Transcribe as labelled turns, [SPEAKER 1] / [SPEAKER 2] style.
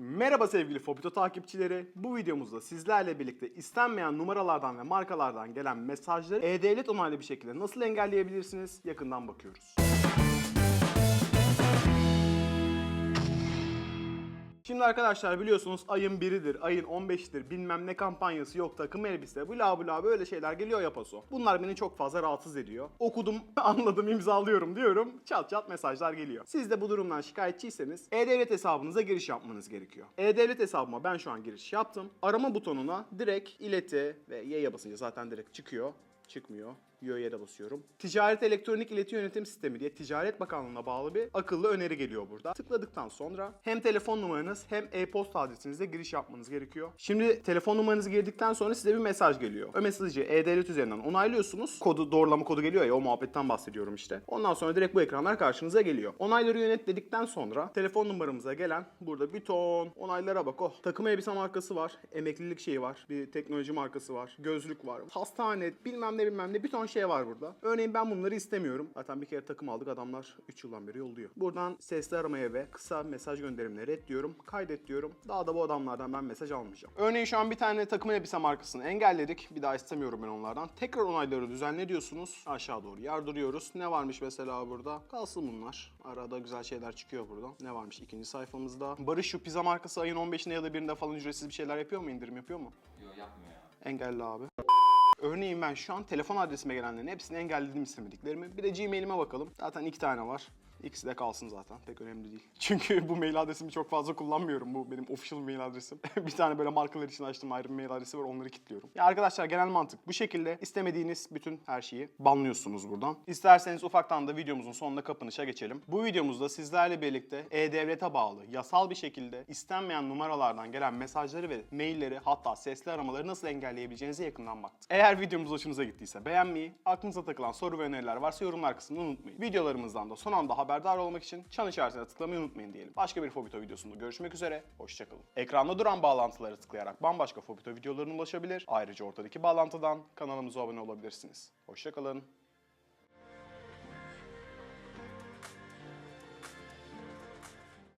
[SPEAKER 1] Merhaba sevgili Fobito takipçileri. Bu videomuzda sizlerle birlikte istenmeyen numaralardan ve markalardan gelen mesajları e-devlet onaylı bir şekilde nasıl engelleyebilirsiniz yakından bakıyoruz. Şimdi arkadaşlar biliyorsunuz ayın biridir, ayın 15'idir, bilmem ne kampanyası yok, takım elbise, bla bla böyle şeyler geliyor ya. Bunlar beni çok fazla rahatsız ediyor. Okudum, anladım, imzalıyorum diyorum. Çat çat mesajlar geliyor. Siz de bu durumdan şikayetçiyseniz e-devlet hesabınıza giriş yapmanız gerekiyor. E-devlet hesabıma ben şu an giriş yaptım. Arama butonuna direkt ileti ve Y'ye basınca zaten direkt çıkıyor. Çıkmıyor. Y'ye de basıyorum. Ticaret Elektronik İleti Yönetim Sistemi diye Ticaret Bakanlığı'na bağlı bir akıllı öneri geliyor burada. Tıkladıktan sonra hem telefon numaranız hem e-posta adresinize giriş yapmanız gerekiyor. Şimdi telefon numaranızı girdikten sonra size bir mesaj geliyor. O mesajı e-devlet üzerinden onaylıyorsunuz. Kodu doğrulama kodu geliyor ya o muhabbetten bahsediyorum işte. Ondan sonra direkt bu ekranlar karşınıza geliyor. Onayları yönet dedikten sonra telefon numaramıza gelen burada bir ton onaylara bak oh. Takım elbise markası var. Emeklilik şeyi var. Bir teknoloji markası var. Gözlük var. Hastane bilmem ne bilmem ne bir ton şey var burada. Örneğin ben bunları istemiyorum. Zaten bir kere takım aldık adamlar 3 yıldan beri yolluyor. Buradan sesli aramaya ve kısa mesaj gönderimine red diyorum. Kaydet diyorum. Daha da bu adamlardan ben mesaj almayacağım. Örneğin şu an bir tane takım elbise markasını engelledik. Bir daha istemiyorum ben onlardan. Tekrar onayları düzenle diyorsunuz. Aşağı doğru yardırıyoruz. Ne varmış mesela burada? Kalsın bunlar. Arada güzel şeyler çıkıyor buradan. Ne varmış ikinci sayfamızda? Barış şu pizza markası ayın 15'inde ya da birinde falan ücretsiz bir şeyler yapıyor mu? İndirim yapıyor mu?
[SPEAKER 2] Yok yapmıyor ya.
[SPEAKER 1] Engelle abi. Örneğin ben şu an telefon adresime gelenlerin hepsini engelledim istemediklerimi. Bir de Gmail'ime bakalım. Zaten iki tane var. İkisi de kalsın zaten. Pek önemli değil. Çünkü bu mail adresimi çok fazla kullanmıyorum. Bu benim official mail adresim. bir tane böyle markalar için açtığım ayrı bir mail adresi var. Onları kilitliyorum. Ya arkadaşlar genel mantık bu şekilde istemediğiniz bütün her şeyi banlıyorsunuz buradan. İsterseniz ufaktan da videomuzun sonunda kapanışa geçelim. Bu videomuzda sizlerle birlikte E-Devlet'e bağlı yasal bir şekilde istenmeyen numaralardan gelen mesajları ve mailleri hatta sesli aramaları nasıl engelleyebileceğinize yakından baktık. Eğer videomuz hoşunuza gittiyse beğenmeyi, aklınıza takılan soru ve öneriler varsa yorumlar kısmını unutmayın. Videolarımızdan da son anda haberdar olmak için çan işaretine tıklamayı unutmayın diyelim. Başka bir Fobito videosunda görüşmek üzere, hoşçakalın. Ekranda duran bağlantıları tıklayarak bambaşka Fobito videolarına ulaşabilir. Ayrıca ortadaki bağlantıdan kanalımıza abone olabilirsiniz. Hoşçakalın.